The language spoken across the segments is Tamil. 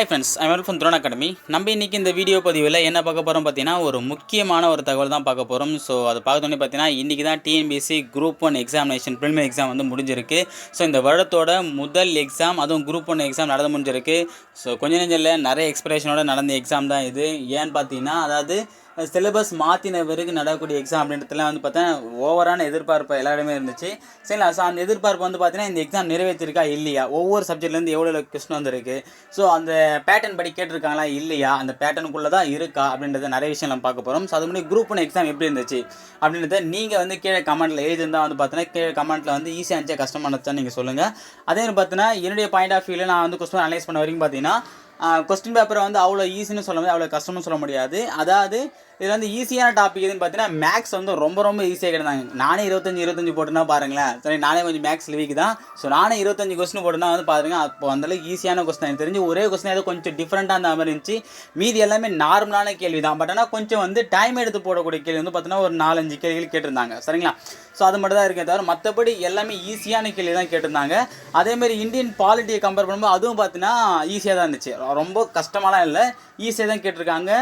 Hi friends I welcome Dron academy நம்ம இன்றைக்கி இந்த வீடியோ பதிவில் என்ன பார்க்க போகிறோம் பார்த்தீங்கன்னா ஒரு முக்கியமான ஒரு தகவல் தான் பார்க்க போகிறோம் ஸோ அதை பார்த்தோன்னே பார்த்தீங்கன்னா இன்றைக்கி தான் TNPSC group one examination preliminary exam வந்து முடிஞ்சிருக்கு. ஸோ இந்த வருடத்தோட முதல் எக்ஸாம் அதுவும் குரூப் ஒன் எக்ஸாம் நடந்து முடிஞ்சிருக்கு. ஸோ கொஞ்ச நெஞ்சில் நிறைய எக்ஸ்பிரேஷனோட நடந்த எக்ஸாம் தான் இது. ஏன்னு பார்த்தீங்கன்னா அதாவது சிலபஸ் மாற்றின பிறகு நடக்கக்கூடிய எக்ஸாம் அப்படின்றதுலாம் வந்து பார்த்தா ஓவரான எதிர்பார்ப்பு எல்லாருமே இருந்துச்சு. சரிங்களா ஸோ அந்த எதிர்பார்ப்பு வந்து பார்த்தீங்கன்னா இந்த எக்ஸாம் நிறைவேற்றிருக்கா இல்லையா? ஒவ்வொரு சப்ஜெக்ட்லேருந்து எவ்வளோ கொஸ்டின் வந்துருக்கு? ஸோ அந்த பேட்டர்ன் படி கேட்டிருக்காங்களா இல்லையா? அந்த பேட்டர்னுக்குள்ளே தான் இருக்கா அப்படின்றத நிறைய விஷயம் நம்ம பார்க்க போகிறோம் ஸோ அது முன்னாடி குரூப் ஒன் எக்ஸாம் எப்படி இருந்துச்சு அப்படின்றத நீங்கள் வந்து கீழே கமெண்ட்டில் எழுதிருந்தால் வந்து பார்த்தீங்கன்னா கீழே கமெண்ட்டில் வந்து ஈஸியாக இருந்துச்சா கஷ்டமாக நீங்கள் சொல்லுங்கள் அதே மாதிரி பார்த்தீங்கன்னா என்னுடைய பாயிண்ட் ஆஃப் வியூவில் நான் வந்து கொஸ்டின் அனலைஸ் பண்ண வரைக்கும் பார்த்தீங்கன்னா கொஸ்டின் பேப்பரை வந்து அவ்வளோ ஈஸின்னு சொல்ல முடியாது அவ்வளோ கஷ்டம்னு சொல்ல முடியாது. அதாவது இதில் வந்து ஈஸியான டாபிக் எதுன்னு பார்த்தீங்கன்னா மேக்ஸ் வந்து ரொம்ப ரொம்ப ஈஸியாக கிடந்தாங்க நானே இருபத்தஞ்சி இருபத்தஞ்சி போட்டுனா பாருங்களேன். சரி நானே கொஞ்சம் மேக்ஸ் வீக் தான். ஸோ நானே இருபத்தஞ்சி கொஸ்டின் போட்டுனா வந்து பாருங்க அப்போ அந்தளவுக்கு ஈஸியான கொஸ்டின் எனக்கு தெரிஞ்சு ஒரே கொஸ்டின் ஏதோ கொஞ்சம் டிஃப்ரெண்ட்டாக அந்த மாதிரி இருந்துச்சு. மீதி எல்லாமே நார்மலான கேள்வி தான். பட் ஆனால் கொஞ்சம் வந்து டைம் எடுத்து போடக்கூடிய கேள்வி வந்து பார்த்தீங்கன்னா ஒரு நாலஞ்சு கேள்விகள் கேட்டிருந்தாங்க. சரிங்களா? ஸோ அது மட்டும் தான் இருக்கே தவிர மற்றபடி எல்லாமே ஈஸியான கேள்வி தான் கேட்டிருந்தாங்க. அதேமாதிரி இந்தியன் பாலிட்டியை கம்பேர் பண்ணும்போது அதுவும் பார்த்தீங்கன்னா ஈஸியாக தான் இருந்துச்சு. ரொம்ப கஷ்டமாலாம் இல்லை. ஈஸியாக தான் கேட்டிருக்காங்க.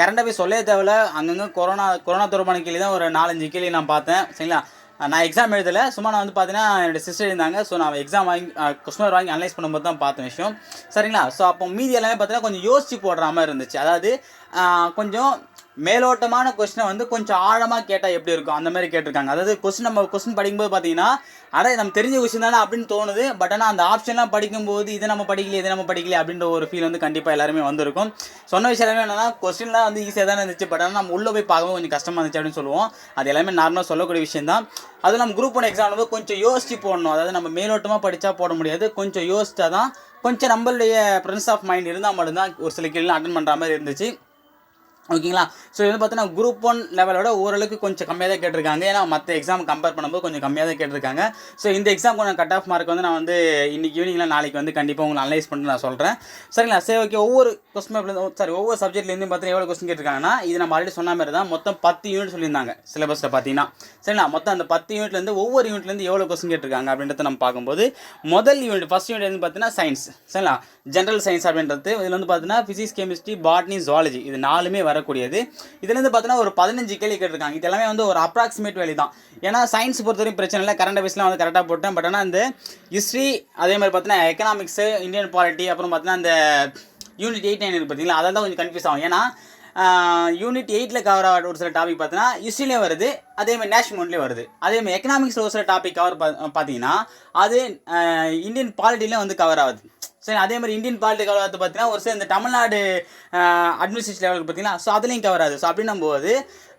கரண்ட் அஃபேர்ஸ் சொல்லவே தேவையில்ல. அங்கங்கே கொரோனா கொரோனா தொடர்பான கேள்வி தான் ஒரு நாலஞ்சு கேள்வி நான் பார்த்தேன். சரிங்களா? நான் எக்ஸாம் எழுதலை. சும்மா நான் வந்து பார்த்தீங்கன்னா என்னோடய சிஸ்டர் இருந்தாங்க. ஸோ நான் எக்ஸாம் வாங்கி கொஸ்டின் வாங்கி அனலைஸ் பண்ணும்போது தான் பார்த்த விஷயம். சரிங்களா? ஸோ அப்போ மீதி எல்லாமே பார்த்தீங்கன்னா கொஞ்சம் யோசிச்சு போடுற மாதிரி இருந்துச்சு. அதாவது கொஞ்சம் மேலோட்டமான கொஸ்டினை வந்து கொஞ்சம் ஆழமாக கேட்டால் எப்படி இருக்கும்? அந்த மாதிரி கேட்டிருக்காங்க. அதாவது கொஸ்டின் நம்ம கொஸ்டின் படிக்கும்போது பார்த்தீங்கன்னா அட நம்ம தெரிஞ்ச விஷயம் தானே அப்படின்னு தோணுது. பட் ஆனால் அந்த ஆப்ஷன்லாம் படிக்கும்போது இதை நம்ம படிக்கல இதை நம்ம படிக்கல அப்படின்ற ஒரு ஃபீல் வந்து கண்டிப்பாக எல்லாருமே வந்திருக்கும். சொன்ன விஷயம் எல்லாமே என்னன்னா கொஸ்டின்லாம் வந்து ஈஸியாக தானே இருந்துச்சு. பட் ஆனால் நம்ம உள்ளே போய் பார்க்கவும் கொஞ்சம் கஷ்டமாக இருந்துச்சு அப்படின்னு சொல்லுவோம். அது எல்லாமே நார்மலாக சொல்லக்கூடிய விஷயம் தான் அதுவும் நம்ம குரூப் ஒன் எக்ஸாம் வந்து கொஞ்சம் யோசிச்சு போடணும். அதாவது நம்ம மேலோட்டமாக படித்தா போட முடியாது. கொஞ்சம் யோசிச்சா தான் கொஞ்சம் நம்மளுடைய ப்ரென்ஸ் ஆஃப் மைண்ட் இருந்தால் மட்டும்தான் ஒரு சில கேள்விலாம் அட்டன் பண்ணுற மாதிரி இருந்துச்சு. ஓகேங்களா? ஸோ இது வந்து பார்த்தீங்கன்னா குரூப் ஒன் லெவலோட ஓரளவுக்கு கொஞ்சம் கம்மியாக தான் கேட்டிருக்காங்க. ஏன்னா மற்ற எக்ஸாம் கம்பேர் பண்ணும்போது கொஞ்சம் கம்மியாக தான் கேட்டிருக்காங்க. ஸோ இந்த எக்ஸாம் கொஞ்சம் கட் ஆஃப் மார்க் வந்து நான் வந்து இன்றைக்கி ஈவினிங்கில் நாளைக்கு வந்து கண்டிப்பாக உங்களை அனலைஸ் பண்ணிட்டு நான் சொல்கிறேன் சரிங்களா? சரி ஓகே ஒவ்வொரு கொஸ்டின் பேப்பர் சாரி ஒவ்வொரு சப்ஜெக்ட்லேருந்து பார்த்தீங்கன்னா எவ்வளோ கொஸ்டின் கேட்டிருக்காங்கன்னா இது நம்ம ஆல்ரெடி சொன்ன மாதிரி தான் மொத்தம் பத்து யூனிட் சொல்லியிருந்தாங்க சிலபஸில் பார்த்தீங்கன்னா சரிங்களா? மொத்தம் அந்த பத்து யூனிட்லேருந்து ஒவ்வொரு யூனிட்லேருந்து எவ்வளோ கொஸ்டின் கேட்டிருக்காங்க அப்படின்றத நம்ம பார்க்கும்போது முதல் யூனிட் ஃபஸ்ட் யூனிட் வந்து பார்த்தீங்கன்னா சயின்ஸ் சரிங்களா? ஜென்ரல் சயின்ஸ் அப்படின்றது இதில் வந்து பார்த்தீங்கன்னா ஃபிசிக்ஸ் கெமிஸ்ட்ரி பாட்னி ஜுவாலஜி இது நாலுமே வர வரக்கூடியது. இதுலேருந்து பார்த்தோன்னா ஒரு பதினஞ்சு கேள்வி கேட்டிருக்காங்க. இது எல்லாமே வந்து ஒரு அப்ராக்சிமேட் வேலி தான். ஏன்னா சயின்ஸ் பொறுத்தவரைக்கும் பிரச்சனை இல்லை. கரண்ட் அஃபேர்ஸ்லாம் வந்து கரெக்டாக போட்டேன். பட் ஆனால் இந்த ஹிஸ்ட்ரி அதே மாதிரி பார்த்தீங்கன்னா எக்கனாமிக்ஸு இந்தியன் பாலிட்டி அப்புறம் பார்த்தீங்கன்னா அந்த யூனிட் எயிட் நைன் இருக்குது பார்த்தீங்களா? அதெல்லாம் தான் கொஞ்சம் கன்ஃபியூஸ் ஆகும். ஏன்னா யூனிட் எயிட்டில் கவர் ஆகிற ஒரு சில டாபிக் பார்த்தீங்கன்னா ஹிஸ்ட்ரிலேயும் வருது. அதேமாதிரி நேஷனல் ஒன்லேயே வருது. அதேமாதிரி எக்கனாமிக்ஸில் ஒரு சில டாபிக் கவர் பார்த்தீங்கன்னா அது இந்தியன் பாலிட்டிலையும் வந்து கவர் ஆகுது. சரி அதே மாதிரி இந்தியன் பாலிட்டிக் கவர் பார்த்தீங்கன்னா ஒரு சில இந்த தமிழ்நாடு அட்மினிஸ்ட்ரேஷன் லெவலுக்கு பார்த்தீங்கன்னா ஸோ அதுலேயும் கவர் ஆகுது. ஸோ அப்படின்னும் போது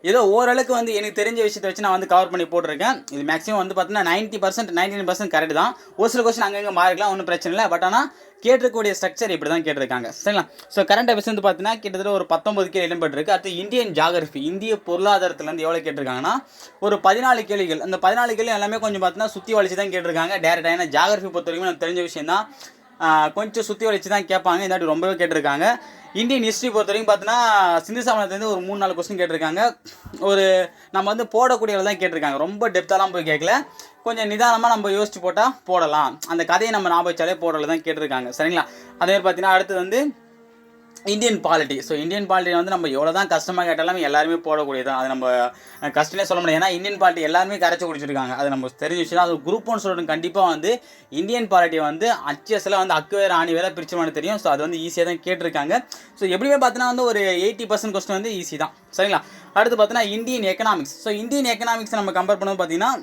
ஏதோ ஓரளவுக்கு வந்து எனக்கு தெரிஞ்ச விஷயத்தை வச்சு நான் வந்து கவர் பண்ணி போட்டிருக்கேன். இது மேக்ஸிமம் வந்து பார்த்தீங்கன்னா ninety percent ninety percent correct தான். ஒரு சில கொஸ்டின் அங்கங்கே மாறிக்கலாம் ஒன்றும் பிரச்சனை இல்லை. பட் ஆனால் கேட்டிருக்கக்கூடிய ஸ்ட்ரக்சர் இப்படி தான் கேட்டிருக்காங்க. சரிங்களா? ஸோ கரண்ட் அஃபேர்ஸ் வந்து பார்த்தீங்கன்னா கிட்டத்தட்ட ஒரு பத்தொம்பது கேள்வி இடம்பெற்றிருக்கு. அடுத்து இந்தியன் ஜாகிரபி இந்திய பொருளாதாரத்துலேருந்து எவ்வளோ கேட்டிருக்காங்கன்னா ஒரு பதினாலு கேள்விகள். அந்த பதினாலு கேள்வி எல்லாமே கொஞ்சம் பார்த்தீங்கன்னா சுற்றி வலிச்சு தான் கேட்டிருக்காங்க டேரெக்டாக ஏன்னா ஜாகிரபி பொறுத்த வரைக்கும் எனக்கு தெரிஞ்ச விஷயம் தான் கொஞ்சம் சுற்றி வலிச்சு தான் கேட்பாங்க. இந்த வாட்டி ரொம்பவே கேட்டிருக்காங்க. இந்தியன் ஹிஸ்ட்ரி பொறுத்த வரைக்கும் பார்த்தீங்கன்னா சிந்து சமணத்துலேருந்து ஒரு மூணு நாலு கொஸ்டின் கேட்டிருக்காங்க. ஒரு நம்ம வந்து போடக்கூடியவர்கள் தான் கேட்டிருக்காங்க. ரொம்ப டெப்த்தாலாம் போய் கேட்கல. கொஞ்சம் நிதானமாக நம்ம யோசிச்சு போட்டால் போடலாம். அந்த கதையை நம்ம ஞாபகம் வச்சாலே போடல தான் கேட்டிருக்காங்க. சரிங்களா? அதே மாதிரி பார்த்தீங்கன்னா அடுத்து வந்து Indian polity so Indian polity வந்து நம்ம எவ்வளோ தான் கஷ்டமாக கேட்டாலும் எல்லாருமே போடக்கூடியது அது நம்ம கஷ்டமே சொல்ல முடியாது. ஏன்னா இந்தியன் பாலிட்டி எல்லாருமே கரைச்சி குடிச்சிருக்காங்க. அது நம்ம தெரிஞ்ச விஷயம் அது குரூப் ஒன் சொல்கிறது கண்டிப்பாக வந்து இந்தியன் பாலிட்டியை வந்து அச்சிஎஸ்ல வந்து அக்கு வேறு ஆணி வேறு பிரிச்சுமானு தெரியும். ஸோ அது வந்து ஈஸியாக தான் கேட்டிருக்காங்க. ஸோ எப்படியுமே பார்த்தீங்கன்னா வந்து ஒரு எயிட்டி பர்சன்ட் கொஸ்டின் வந்து ஈஸி தான். சரிங்களா? அடுத்து பார்த்தீங்கன்னா Indian economics so Indian economics நம்ம கம்பேர் பண்ணும்போது பார்த்தீங்கன்னா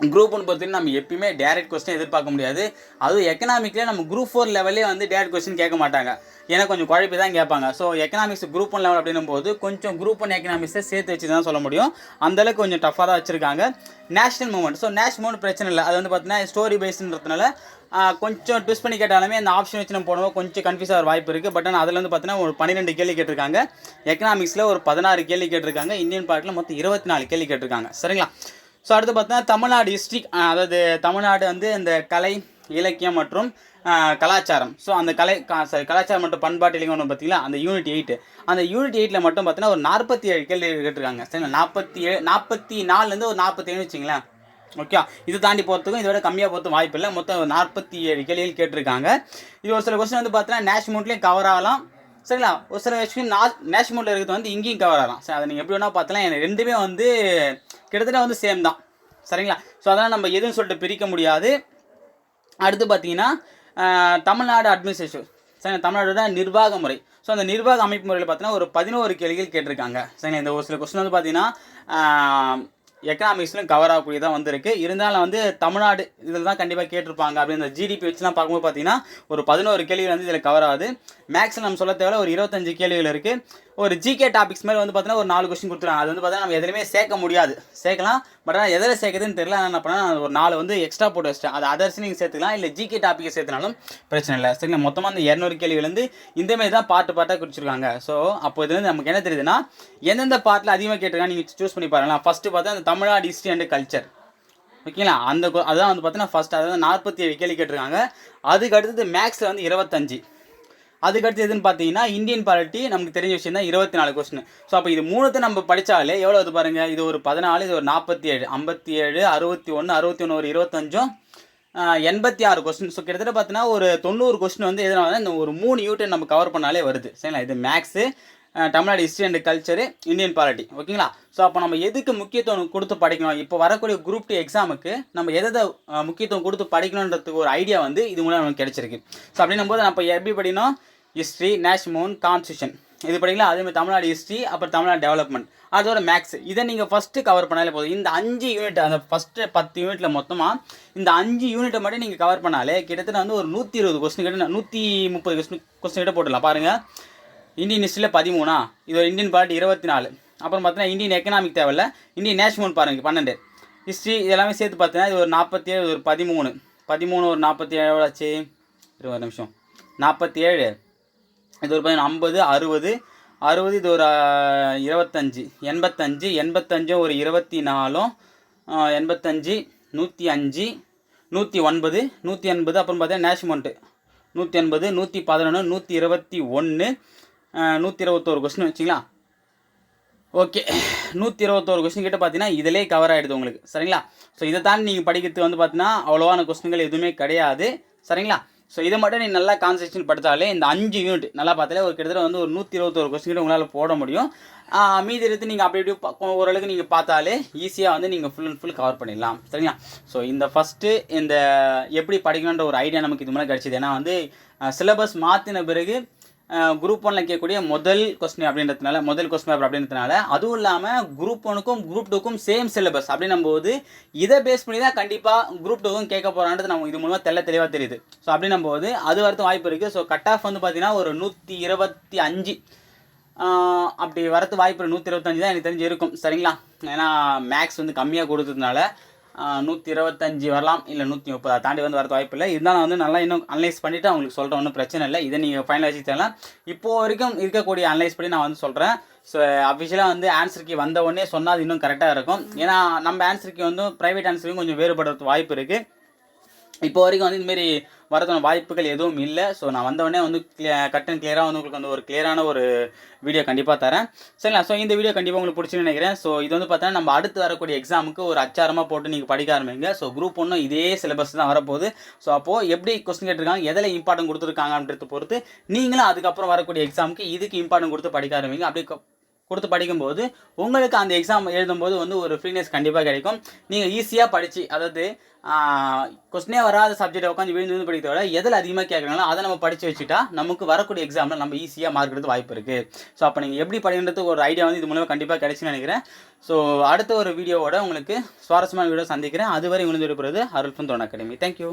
குரூப் ஒன் பொறுத்தவரைக்கும் நம்ம எப்பயுமே டேரக்ட் கொஸ்டின் எதிர்பார்க்க முடியாது. அதுவும் எக்கனாமிக்கில் நம்ம குரூப் ஃபோர் லெவலே வந்து டேரக்ட் கொஸ்டின் கேட்க மாட்டாங்க. ஏன்னா கொஞ்சம் குழப்பி தான் கேட்பாங்க. So economics group one level அப்படின்னும் போது கொஞ்சம் குரூப் ஒன் எக்கனாமிக்ஸை சேர்த்து வச்சு தான் சொல்ல முடியும். அந்தளவுக்கு கொஞ்சம் டஃப்பாக தான் வச்சுருக்காங்க. National movement so national movement பிரச்சனை இல்லை. அது வந்து பார்த்தீங்கன்னா ஸ்டோரி பேஸ்ன்றதுனால கொஞ்சம் ட்விஸ்ட் பண்ணி கேட்டாலுமே அந்த ஆப்ஷன் வச்சு நம்ம போடுவோம் கொஞ்சம் கன்ஃபியூஸ் ஆகிற வாய்ப்பு இருக்குது பட் ஆனால் அதில் வந்து பார்த்தீங்கன்னா ஒரு பன்னிரெண்டு கேள்வி கேட்டிருக்காங்க. எக்கனாமிக்ஸில் ஒரு பதினாறு கேள்வி கேட்டிருக்காங்க. இந்தியன் பார்ட்டில் மொத்தம் இருபத்தி நாலு கேள்வி கேட்டிருக்காங்க. சரிங்களா? ஸோ அடுத்து பார்த்தீங்கன்னா தமிழ்நாடு ஹிஸ்ட்ரி அதாவது தமிழ்நாடு வந்து இந்த கலை இலக்கியம் மற்றும் கலாச்சாரம். ஸோ அந்த கலை சாரி கலாச்சாரம் மற்றும் பண்பாட்டு இலக்கியம் ஒன்று பார்த்தீங்களா? அந்த யூனிட் எயிட்டு அந்த யூனிட் எயிட்டில் மட்டும் பார்த்தீங்கன்னா ஒரு நாற்பத்தி ஏழு கேள்வி கேட்டிருக்காங்க. சரிங்களா? நாற்பத்தி ஏழு நாற்பத்தி நாலுலேருந்து ஒரு நாற்பத்தி ஏழு வச்சிங்களேன் ஓகே இது தாண்டி போகிறதுக்கும் இதோட கம்மியாக போகிறதுக்கும் வாய்ப்பு இல்லை. மொத்தம் நாற்பத்தி ஏழு கேள்விகள் கேட்டிருக்காங்க. இது ஒரு சில கொஸ்டின் வந்து பார்த்தீங்கன்னா நேஷ்மோட்லேயும் கவர் ஆகலாம். சரிங்களா? ஒரு சில விஷயம் நா நேஷ்மோட்டில் இருக்கிறது வந்து இங்கேயும் கவர் ஆகலாம். சரி அதை நீங்கள் எப்படி வேணால் பார்த்தலாம் எனக்கு ரெண்டுமே வந்து கிட்டத்தட்ட வந்து சேம் தான். சரிங்களா? ஸோ அதனால் நம்ம எதுன்னு சொல்லிட்டு பிரிக்க முடியாது. அடுத்து பார்த்தீங்கன்னா தமிழ்நாடு அட்மினிஸ்ட்ரேஷன் தமிழ்நாடு தமிழ்நாடோட நிர்வாக முறை. ஸோ அந்த நிர்வாக அமைப்பு முறையில் பார்த்தீங்கன்னா ஒரு பதினோரு கேள்விகள் கேட்டிருக்காங்க. சரிங்களா? இந்த ஒரு சில கொஸ்டின் வந்து பார்த்தீங்கன்னா எக்கனாமிக்ஸ்லையும் கவர் ஆகக்கூடியதாக வந்திருக்கு. இருந்தாலும் வந்து தமிழ்நாடு இதில் தான் கண்டிப்பாக கேட்டிருப்பாங்க அப்படி இந்த ஜிடிபி வச்சுலாம் பார்க்கும்போது பார்த்தீங்கன்னா ஒரு பதினோரு கேள்விகள் வந்து இதில் கவர் ஆகுது. மேக்ஸில் நம்ம சொல்ல தேவையில்ல ஒரு இருபத்தஞ்சு கேள்விகள் இருக்குது ஒரு ஜிகே டாபிக்ஸ் மாதிரி வந்து பார்த்தீங்கன்னா ஒரு நாலு கொஸ்டின் கொடுத்துருவாங்க. அது வந்து பார்த்தீங்கன்னா நம்ம எதுலையுமே சேர்க்க முடியாது. சேர்க்கலாம். பட் ஆனால் எதில் சேர்க்குதுன்னு தெரியல. நான் என்ன பண்ணால் ஒரு நாலு வந்து எக்ஸ்ட்ரா போட்டு வச்சிட்டேன். அது அதர்ஸ் நீங்கள் சேர்த்துக்கலாம். இல்லை ஜிகே டாப்பிக்கை சேர்த்துனாலும் பிரச்சனை இல்லை. சரிங்களா? மொத்தமாக அந்த இரநூறு கேள்விகள் இந்தமாரி இந்த மாதிரி தான் பாட்டு பாட்டாக குறிச்சிருக்காங்க. ஸோ அப்போ இதுலேருந்து நமக்கு என்ன தெரியுதுன்னா எந்தெந்த பாட்டில் அதிகமாக கேட்டிருக்காங்க நீங்கள் சூஸ் பண்ணி பாருங்களா ஃபஸ்ட்டு பார்த்தா அந்த தமிழ்நாடு ஹிஸ்ட்ரி அண்ட் கல்ச்சர் ஓகேங்களா? அந்த கொ- அதான் வந்து பார்த்தீங்கன்னா ஃபஸ்ட் அதாவது நாற்பத்தி ஏழு கேள்வி கேட்டிருக்காங்க. அதுக்கு அடுத்தது மேக்ஸில் வந்து இருபத்தஞ்சு. அதுக்கடுத்து எதுன்னு பார்த்தீங்கன்னா இந்தியன் பாலிட்டி நமக்கு தெரிஞ்ச விஷயம் தான் இருபத்தி நாலு கொஸ்டின் ஸோ அப்போ இது மூணுத்தை நம்ம படித்தாலே எவ்வளோ இது பாருங்க? இது ஒரு பதினாலு இது ஒரு நாற்பத்தி ஏழு ஐம்பத்தி ஏழு அறுபத்தி ஒன்று அறுபத்தி ஒன்று ஒரு இருபத்தஞ்சும் எண்பத்தி ஆறு கொஸ்டின் ஸோ கிட்டத்தட்ட பார்த்தீங்கன்னா ஒரு தொண்ணூறு கொஸ்டின் வந்து எதனால இந்த ஒரு மூணு யூட்டன் நம்ம கவர் பண்ணாலே வருது. சரிங்களா? இது maths Tamil Nadu history and culture Indian polity ஓகேங்களா ஸோ அப்போ நம்ம எதுக்கு முக்கியத்துவம் கொடுத்து படிக்கணும்? இப்போ வரக்கூடிய குரூப் டூ எக்ஸாமுக்கு நம்ம எதை முக்கியத்துவம் கொடுத்து படிக்கணுன்றதுக்கு ஒரு ஐடியா வந்து இது மூலம் நமக்கு கிடைச்சிருக்கு. ஸோ அப்படின்னும் போது நம்ம எப்படி படிக்கணும்? ஹிஸ்ட்ரி நேஷ்மோன் கான்ஸ்டியூஷன் இது படிக்கலாம். அதே மாதிரி தமிழ்நாடு ஹிஸ்ட்ரி அப்புறம் தமிழ்நாடு டெவலப்மெண்ட் அதோட மேக்ஸ் இதை நீங்கள் ஃபஸ்ட்டு கவர் பண்ணாலே போதும். இந்த அஞ்சு யூனிட் அந்த ஃபஸ்ட்டு பத்து யூனிட்டில் மொத்தமாக இந்த அஞ்சு யூனிட்டை மட்டும் நீங்கள் கவர் பண்ணாலே கிட்டத்தட்ட வந்து ஒரு நூற்றி இருபது கொஸ்டின் கிட்ட நூற்றி முப்பது கொஸ்டின் கொஸ்டின் கிட்ட போட்டுடலாம். பாருங்கள் இந்தியன் ஹிஸ்ட்ரியில் பதிமூணா? இது ஒரு இந்தியன் பாலிட்டி இருபத்தி நாலு அப்புறம் பார்த்தீங்கன்னா இந்தியன் எக்கனாமிக் தேவையில்ல. இந்தியன் நேஷ்னல் பாருங்க பன்னெண்டு. ஹிஸ்ட்ரி இதெல்லாமே சேர்த்து பார்த்தீங்கன்னா இது ஒரு நாற்பத்தி ஏழு ஒரு பதிமூணு. பதிமூணு ஒரு நாற்பத்தி ஏழு ஆச்சு? இருபது நிமிஷம். நாற்பத்தி ஏழு இது ஒரு பார்த்தீங்கன்னா ஐம்பது அறுபது. அறுபது இது ஒரு இருபத்தஞ்சி. எண்பத்தஞ்சு எண்பத்தஞ்சும் ஒரு இருபத்தி நாலும் எண்பத்தஞ்சு நூற்றி அஞ்சு நூற்றி ஒன்பது நூற்றி எண்பது அப்புறம் பார்த்தீங்கன்னா நேஷ்மெண்ட்டு நூற்றி எண்பது நூற்றி பதினொன்று நூற்றி இருபத்தி ஒன்று நூற்றி இருபத்தோரு கொஸ்டின் வச்சிங்களா? ஓகே நூற்றி இருபத்தோரு கொஸ்டின் கிட்ட பார்த்தீங்கன்னா இதிலே கவர் ஆகிடுது உங்களுக்கு. சரிங்களா? ஸோ இதை தாண்டி நீங்கள் படிக்கிறது வந்து பார்த்தீங்கன்னா அவ்வளோவான கொஸ்டின்கள் எதுவுமே கிடையாது. சரிங்களா? ஸோ இதை மட்டும் நீங்கள் நல்லா கான்சன்ட்ரேஷன் படுத்தாலே இந்த அஞ்சு யூனிட் நல்லா பார்த்தாலே ஒரு கிட்டத்தட்ட வந்து ஒரு நூற்றி இருபத்தோரு கொஸ்டின் கிட்ட உங்களால் போட முடியும். மீதி எடுத்து நீங்கள் அப்படி இப்படி ஓரளவுக்கு நீங்கள் பார்த்தாலே ஈஸியாக வந்து நீங்கள் ஃபுல் அண்ட் ஃபுல் கவர் பண்ணிடலாம். சரிங்களா? ஸோ இந்த ஃபஸ்ட்டு இந்த எப்படி படிக்கணுன்ற ஒரு ஐடியா நமக்கு இது மாதிரி கிடச்சிது. ஏன்னா வந்து சிலபஸ் மாற்றின பிறகு குரூப் ஒன்ல கேட்கக்கூடிய முதல் கொஸ்டின் அப்படின்றதுனால முதல் கொஸ்டின் பேப்பர் அப்படின்றதுனால அதுவும் இல்லாமல் குரூப் ஒனுக்கும் குரூப் டூக்கும் சேம் சிலபஸ் அப்படின்னும் போது இதை பேஸ் பண்ணி தான் கண்டிப்பாக குரூப் டூக்கும் கேட்க போகிறான்றது நம்ம இது மூலமாக தெள்ள தெளிவாக தெரியுது. ஸோ அப்படின்னும் போது அது வரத்து வாய்ப்பு இருக்குது ஸோ கட் ஆஃப் வந்து பார்த்தீங்கன்னா ஒரு நூற்றி இருபத்தி அஞ்சு. அப்படி வரத்து வாய்ப்பு நூற்றி இருபத்தஞ்சு தான் எனக்கு தெரிஞ்சு இருக்கும். சரிங்களா? ஏன்னா மேக்ஸ் வந்து கம்மியாக கொடுத்ததுனால நூற்றி இருபத்தஞ்சி வரலாம். இல்லை நூற்றி முப்பது. அதை தாண்டி வந்து வரது வாய்ப்பு இல்லை இருந்தாலும் வந்து நல்லா இன்னும் அனலைஸ் பண்ணிவிட்டு அவங்களுக்கு சொல்கிறேன் ஒன்றும் பிரச்சனை இல்லை. இதை நீங்கள் ஃபைனல் வச்சுக்கலாம் இப்போது வரைக்கும் இருக்கக்கூடிய அனலைஸ் பண்ணி நான் வந்து சொல்கிறேன் ஸோ அஃபிஷியலாக வந்து ஆன்சருக்கு வந்த உடனே சொன்னால் அது இன்னும் கரெக்டாக இருக்கும். ஏன்னா நம்ம ஆன்சருக்கு வந்து ப்ரைவேட் ஆன்சருக்கும் கொஞ்சம் வேறுபடுறது வாய்ப்பு இருக்குது இப்போ வரைக்கும் வந்து இந்தமாரி வரதுன வாய்ப்புகள் எதுவும் இல்லை. ஸோ நான் வந்தவொடனே வந்து கட் அண்ட் கிளியராக வந்து உங்களுக்கு வந்து ஒரு கிளியரான ஒரு வீடியோ கண்டிப்பாக தரேன். சரிங்களா? ஸோ இந்த வீடியோ கண்டிப்பாக உங்களுக்கு பிடிச்சுன்னு நினைக்கிறேன். ஸோ இது வந்து பார்த்தீங்கன்னா நம்ம அடுத்து வரக்கூடிய எக்ஸாமுக்கு ஒரு அச்சாரமாக போட்டு நீங்கள் படிக்க ஆரம்பிங்க. ஸோ குரூப் ஒன்றும் இதே சிலபஸ் தான் வரப்போகுது. ஸோ அப்போது எப்படி கொஸ்டின் கேட்டிருக்காங்க எதில் இம்பார்ட்டன்ட் கொடுத்துருக்காங்கன்றத பொறுத்து நீங்களும் அதுக்கப்புறம் வரக்கூடிய எக்ஸாமுக்கு இதுக்கு இம்பார்ட்டன்ட் கொடுத்து படிக்க ஆரம்பிங்க. அப்படியே கொடுத்து படிக்கும்போது உங்களுக்கு அந்த எக்ஸாம் எழுதும்போது வந்து ஒரு ஃப்ரீனஸ் கண்டிப்பாக கிடைக்கும். நீங்கள் ஈஸியாக படித்து அதாவது கொஸ்டினே வராத சப்ஜெக்டை உட்காந்து விழுந்து விழுந்து படிக்கிறத விட எதில் அதிகமாக கேட்குறாங்களோ அதை நம்ம படித்து வச்சுட்டா நமக்கு வரக்கூடிய எக்ஸாமில் நம்ம ஈஸியாக மார்க் எடுத்து வாய்ப்பு இருக்குது ஸோ அப்போ நீங்கள் எப்படி படிக்கிறது ஒரு ஐடியா வந்து இது மூலமாக கண்டிப்பாக கிடைச்சுன்னு நினைக்கிறேன். ஸோ அடுத்த ஒரு வீடியோவோட உங்களுக்கு சுவாரஸ்யமான வீடியோ சந்திக்கிறேன். அதுவரை உங்களுக்கு விடுபடுறது அருள்ஃபன் தோன் அகாடமி தேங்க்யூ